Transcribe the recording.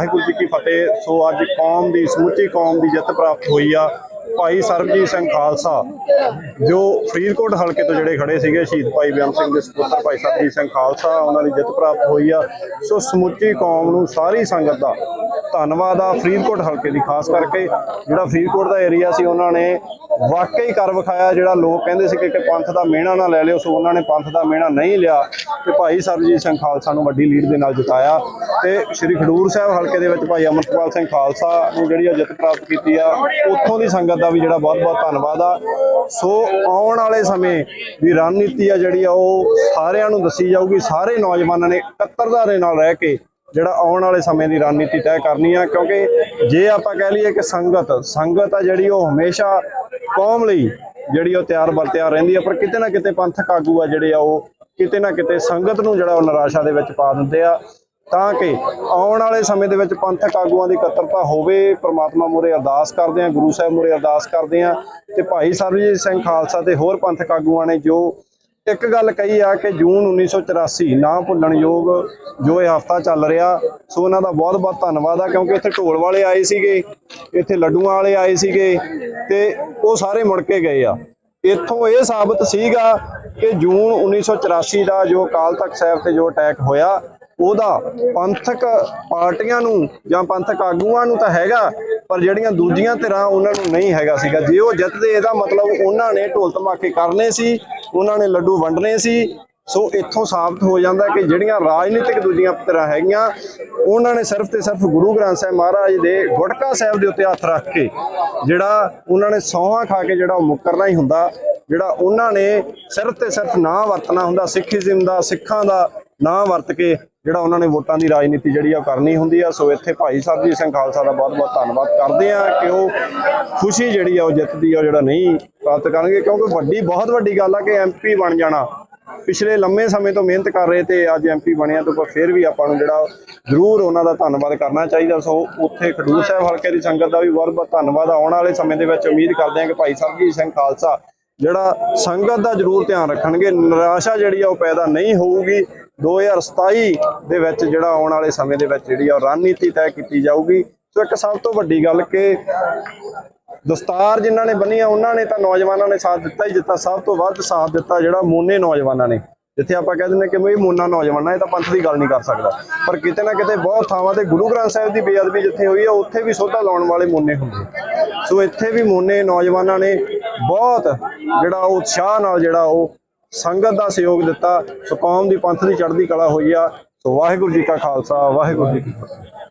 ਵਾਹਿਗੁਰੂ ਜੀ ਕੀ ਫਤਿਹ। ਸੋ ਅੱਜ ਕੌਮ ਦੀ ਸਮੁੱਚੀ ਕੌਮ ਦੀ ਜਿੱਤ ਪ੍ਰਾਪਤ ਹੋਈ ਆ। ਭਾਈ ਸਰਬਜੀਤ ਸਿੰਘ ਖਾਲਸਾ, ਜੋ ਫਰੀਦਕੋਟ ਹਲਕੇ ਤੋਂ ਜਿਹੜੇ ਖੜੇ ਸੀਗੇ, ਸ਼ਹੀਦ ਭਾਈ ਬਿਆਨ ਸਿੰਘ ਦੇ ਸੁਪੁੱਤਰ ਭਾਈ ਸਰਬਜੀਤ ਸਿੰਘ ਖਾਲਸਾ, ਉਹਨਾਂ ਦੀ ਜਿੱਤ ਪ੍ਰਾਪਤ ਹੋਈ ਆ। ਸੋ ਸਮੁੱਚੀ ਕੌਮ ਨੂੰ ਸਾਰੀ ਸੰਗਤ ਦਾ ਧੰਨਵਾਦ ਆ ਫਰੀਦਕੋਟ ਹਲਕੇ ਦੀ, ਖਾਸ ਕਰਕੇ ਜਿਹੜਾ ਫਰੀਦਕੋਟ ਦਾ ਏਰੀਆ ਸੀ, ਉਹਨਾਂ ਨੇ ਵਾਕਈ ਕਰ ਵਿਖਾਇਆ। ਜਿਹੜਾ ਲੋਕ ਕਹਿੰਦੇ ਸੀ ਕਿ ਪੰਥ ਦਾ ਮਿਹਣਾ ਨਾ ਲੈ ਲਿਓ, ਸੋ ਉਹਨਾਂ ਨੇ ਪੰਥ ਦਾ ਮਿਹਣਾ ਨਹੀਂ ਲਿਆ ਤੇ ਭਾਈ ਸਰਬਜੀਤ ਸਿੰਘ ਖਾਲਸਾ ਨੂੰ ਵੱਡੀ ਲੀਡ ਦੇ ਨਾਲ ਜਿਤਾਇਆ। ਤੇ ਸ੍ਰੀ ਖਡੂਰ ਸਾਹਿਬ ਹਲਕੇ ਦੇ ਵਿੱਚ ਭਾਈ ਅਮਰਪਾਲ ਸਿੰਘ ਖਾਲਸਾ ਨੂੰ ਜਿਹੜੀ ਆ ਜਿੱਤ ਪ੍ਰਾਪਤ ਕੀਤੀ ਆ, ਉੱਥੋਂ ਦੀ ਸੰਗਤ ਦਾ ਵੀ ਜਿਹੜਾ ਬਹੁਤ-ਬਹੁਤ ਧੰਨਵਾਦ ਆ। ਸੋ ਆਉਣ ਵਾਲੇ ਸਮੇਂ ਦੀ ਰਣਨੀਤੀ ਆ ਜਿਹੜੀ ਆ, ਉਹ ਸਾਰਿਆਂ ਨੂੰ ਦੱਸੀ ਜਾਊਗੀ। ਸਾਰੇ ਨੌਜਵਾਨਾਂ ਨੇ ਇਕੱਤਰਤਾ ਦੇ ਨਾਲ ਰਹਿ ਕੇ ਜਿਹੜਾ ਆਉਣ ਵਾਲੇ ਸਮੇਂ ਦੀ ਰਣਨੀਤੀ ਤੈਅ ਕਰਨੀ ਆ। ਕਿਉਂਕਿ ਜੇ ਆਪਾਂ ਕਹਿ ਲਈਏ ਕਿ ਸੰਗਤ ਸੰਗਤ ਆ ਜਿਹੜੀ ਉਹ ਹਮੇਸ਼ਾ ਕੌਮ ਲਈ ਜਿਹੜੀ ਉਹ ਤਿਆਰ ਬਰ ਤਿਆਰ ਰਹਿੰਦੀ ਆ, ਪਰ ਕਿਤੇ ਨਾ ਕਿਤੇ ਪੰਥਕ ਆਗੂ ਆ ਜਿਹੜੇ ਆ, ਉਹ ਕਿਤੇ ਨਾ ਕਿਤੇ ਸੰਗਤ ਨੂੰ ਜਿਹੜਾ ਉਹ ਨਿਰਾਸ਼ਾ ਦੇ ਵਿੱਚ ਪਾ ਦਿੰਦੇ ਆ। ਤਾਂ ਕਿ ਆਉਣ ਵਾਲੇ ਸਮੇਂ ਦੇ ਵਿੱਚ ਪੰਥਕ ਆਗੂਆਂ ਦੀ ਇਕੱਤਰਤਾ ਹੋਵੇ, ਪ੍ਰਮਾਤਮਾ ਮੂਹਰੇ ਅਰਦਾਸ ਕਰਦੇ ਆ ਗੁਰੂ ਸਾਹਿਬ ਮੂਹਰੇ ਅਰਦਾਸ ਕਰਦੇ ਆ ਤੇ ਭਾਈ ਸਰਬਜੀਤ ਸਿੰਘ ਖਾਲਸਾ ਤੇ ਹੋਰ ਪੰਥਕ ਆਗੂਆਂ ਨੇ ਜੋ ਇੱਕ ਗੱਲ ਕਹੀ ਆ ਕਿ ਜੂਨ 1984 ਨਾ ਭੁੱਲਣ ਯੋਗ ਜੋ ਇਹ ਹਫਤਾ ਚੱਲ ਰਿਹਾ, ਸੋ ਉਹਨਾਂ ਦਾ ਬਹੁਤ ਬਹੁਤ ਧੰਨਵਾਦ ਆ ਕਿਉਂਕਿ ਇੱਥੇ ਢੋਲ ਵਾਲੇ ਆਏ ਸੀਗੇ, ਇੱਥੇ ਲੱਡੂਆਂ ਵਾਲੇ ਆਏ ਸੀਗੇ ਤੇ ਉਹ ਸਾਰੇ ਮੁੜ ਕੇ ਗਏ ਆ। ਇੱਥੋਂ ਇਹ ਸਾਬਤ ਸੀਗਾ ਕਿ ਜੂਨ 1984 ਦਾ ਜੋ ਅਕਾਲ ਤਖਤ ਸਾਹਿਬ ਤੇ ਜੋ ਅਟੈਕ ਹੋਇਆ ਉਹਦਾ ਪੰਥਕ ਪਾਰਟੀਆਂ ਨੂੰ ਜਾਂ ਪੰਥਕ ਆਗੂਆਂ ਨੂੰ ਤਾਂ ਹੈਗਾ, ਪਰ ਜਿਹੜੀਆਂ ਦੂਜੀਆਂ ਧਿਰਾਂ ਉਹਨਾਂ ਨੂੰ ਨਹੀਂ ਹੈਗਾ ਸੀਗਾ। ਜੇ ਉਹ ਜਿੱਤਦੇ ਇਹਦਾ ਮਤਲਬ ਉਹਨਾਂ ਨੇ ਢੋਲ ਧਮਾਕੇ ਕਰਨੇ ਸੀ, ਉਹਨਾਂ ਨੇ ਲੱਡੂ ਵੰਡਣੇ ਸੀ। ਸੋ ਇੱਥੋਂ ਸਾਬਤ ਹੋ ਜਾਂਦਾ ਕਿ ਜਿਹੜੀਆਂ ਰਾਜਨੀਤਿਕ ਦੂਜੀਆਂ ਧਿਰਾਂ ਹੈਗੀਆਂ, ਉਹਨਾਂ ਨੇ ਸਿਰਫ ਤੇ ਸਿਰਫ ਗੁਰੂ ਗ੍ਰੰਥ ਸਾਹਿਬ ਮਹਾਰਾਜ ਦੇ ਗੁਟਕਾ ਸਾਹਿਬ ਦੇ ਉੱਤੇ ਹੱਥ ਰੱਖ ਕੇ ਜਿਹੜਾ ਉਹਨਾਂ ਨੇ ਸੌਹਾਂ ਖਾ ਕੇ ਜਿਹੜਾ ਉਹ ਮੁੱਕਰਨਾ ਹੀ ਹੁੰਦਾ, ਜਿਹੜਾ ਉਹਨਾਂ ਨੇ ਸਿਰਫ ਤੇ ਸਿਰਫ ਨਾਂ ਵਰਤਣਾ ਹੁੰਦਾ, ਸਿੱਖੀਜ਼ਮ ਦਾ, ਸਿੱਖਾਂ ਦਾ ਨਾਂ ਵਰਤ ਕੇ ਜਿਹੜਾ ਉਹਨਾਂ ਨੇ ਵੋਟਾਂ ਦੀ ਰਾਜਨੀਤੀ ਜਿਹੜੀ ਆ ਉਹ ਕਰਨੀ ਹੁੰਦੀ ਆ। ਸੋ ਇੱਥੇ ਭਾਈ ਸਰਬਜੀਤ ਸਿੰਘ ਖਾਲਸਾ ਦਾ ਬਹੁਤ ਬਹੁਤ ਧੰਨਵਾਦ ਕਰਦੇ ਆ ਕਿ ਉਹ ਖੁਸ਼ੀ ਜਿਹੜੀ ਆ ਉਹ ਜਿੱਤਦੀ ਆ, ਉਹ ਜਿਹੜਾ ਨਹੀਂ ਪ੍ਰਾਪਤ ਕਰਨਗੇ। ਕਿਉਂਕਿ ਵੱਡੀ, ਬਹੁਤ ਵੱਡੀ ਗੱਲ ਆ ਕਿ ਐਮਪੀ ਬਣ ਜਾਣਾ। ਪਿਛਲੇ ਲੰਮੇ ਸਮੇਂ ਤੋਂ ਮਿਹਨਤ ਕਰ ਰਹੇ ਤੇ ਅੱਜ ਐਮਪੀ ਬਣਿਆ ਤੋਂ ਪਰ ਫਿਰ ਵੀ ਆਪਾਂ ਨੂੰ ਜਿਹੜਾ ਜ਼ਰੂਰ ਉਹਨਾਂ ਦਾ ਧੰਨਵਾਦ ਕਰਨਾ ਚਾਹੀਦਾ। ਸੋ ਉੱਥੇ ਖਡੂਰ ਸਾਹਿਬ ਹਲਕੇ ਦੀ ਸੰਗਤ ਦਾ ਵੀ ਬਹੁਤ ਬਹੁਤ ਧੰਨਵਾਦ। ਆਉਣ ਵਾਲੇ ਸਮੇਂ ਦੇ ਵਿੱਚ ਉਮੀਦ ਕਰਦੇ ਹਾਂ ਕਿ ਭਾਈ ਸਰਬਜੀਤ ਸਿੰਘ ਖਾਲਸਾ ਜਿਹੜਾ ਸੰਗਤ ਦਾ ਜ਼ਰੂਰ ਧਿਆਨ ਰੱਖਣਗੇ। ਨਿਰਾਸ਼ਾ ਜਿਹੜੀ ਆ ਉਹ ਪੈਦਾ ਨਹੀਂ ਹੋਊਗੀ। 2027 ਦੇ ਵਿੱਚ ਜਿਹੜਾ ਆਉਣ ਵਾਲੇ ਸਮੇਂ ਦੇ ਵਿੱਚ ਜਿਹੜੀ ਆ ਉਹ ਰਣਨੀਤੀ ਤੈਅ ਕੀਤੀ ਜਾਊਗੀ। ਸੋ ਇੱਕ ਸਭ ਤੋਂ ਵੱਡੀ ਗੱਲ ਕਿ ਦਸਤਾਰ ਜਿਨ੍ਹਾਂ ਨੇ ਬੰਨੀ ਆ ਉਹਨਾਂ ਨੇ ਤਾਂ ਨੌਜਵਾਨਾਂ ਨੇ ਸਾਥ ਦਿੱਤਾ ਹੀ ਦਿੱਤਾ। ਸਭ ਤੋਂ ਵੱਧ ਸਾਥ ਦਿੱਤਾ ਜਿਹੜਾ ਮੋਨੇ ਨੌਜਵਾਨਾਂ ਨੇ। ਜਿੱਥੇ ਆਪਾਂ ਕਹਿ ਦਿੰਦੇ ਕਿ ਵੀ ਮੋਨਾ ਨੌਜਵਾਨਾਂ ਇਹ ਤਾਂ ਪੰਥ ਦੀ ਗੱਲ ਨਹੀਂ ਕਰ ਸਕਦਾ। ਪਰ ਕਿਤੇ ਨਾ ਕਿਤੇ ਬਹੁਤ ਥਾਵਾਂ ਤੇ ਗੁਰੂ ਗ੍ਰੰਥ ਸਾਹਿਬ ਦੀ ਬੇਅਦਬੀ ਜਿੱਥੇ ਹੋਈ ਆ, ਉੱਥੇ ਵੀ ਸੋਧਾ ਲਾਉਣ ਵਾਲੇ ਮੋਨੇ ਹੁੰਦੇ। ਸੋ ਇੱਥੇ ਵੀ ਮੋਨੇ ਨੌਜਵਾਨਾਂ ਨੇ ਬਹੁਤ ਜਿਹੜਾ ਉਹ ਉਤਸ਼ਾਹ ਨਾਲ ਜਿਹੜਾ ਉਹ ਸੰਗਤ ਦਾ ਸਹਿਯੋਗ ਦਿੱਤਾ, ਸੋ ਕੌਮ ਦੀ ਪੰਥ ਦੀ ਚੜ੍ਹਦੀ ਕਲਾ ਹੋਈ ਆ। ਸੋ ਵਾਹਿਗੁਰੂ ਜੀ ਕਾ ਖਾਲਸਾ, ਵਾਹਿਗੁਰੂ ਜੀ ਕੀ ਫਤਿਹ।